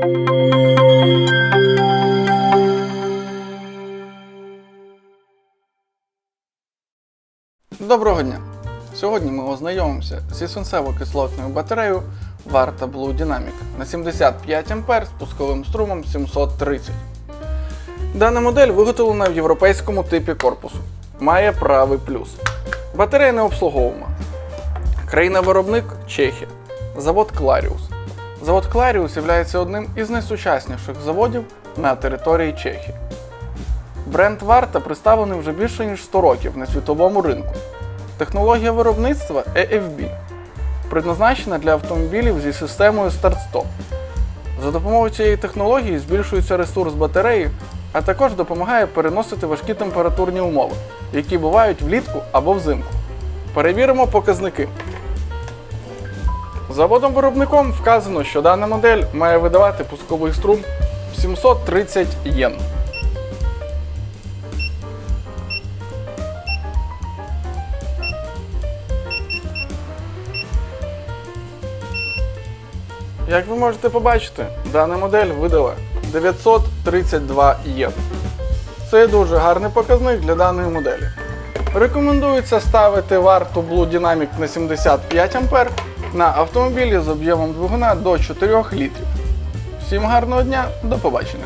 Доброго дня! Сьогодні ми ознайомимося зі свинцево-кислотною батареєю Varta Blue Dynamic на 75 А з пусковим струмом 730. Дана модель виготовлена в європейському типі корпусу. Має правий плюс. Батарея не обслуговуема. Країна-виробник Чехія. Завод Кларіус. Завод Кларіус є одним із найсучасніших заводів на території Чехії. Бренд Варта представлений вже більше ніж 100 років на світовому ринку. Технологія виробництва EFB предназначена для автомобілів зі системою старт-стоп. За допомогою цієї технології збільшується ресурс батареї, а також допомагає переносити важкі температурні умови, які бувають влітку або взимку. Перевіримо показники. Заводом-виробником вказано, що дана модель має видавати пусковий струм 730 єн. Як ви можете побачити, дана модель видала 932 єн. Це дуже гарний показник для даної моделі. Рекомендується ставити варту Blue Dynamic на 75 А на автомобілі з об'ємом двигуна до 4 літрів. Всім гарного дня, до побачення!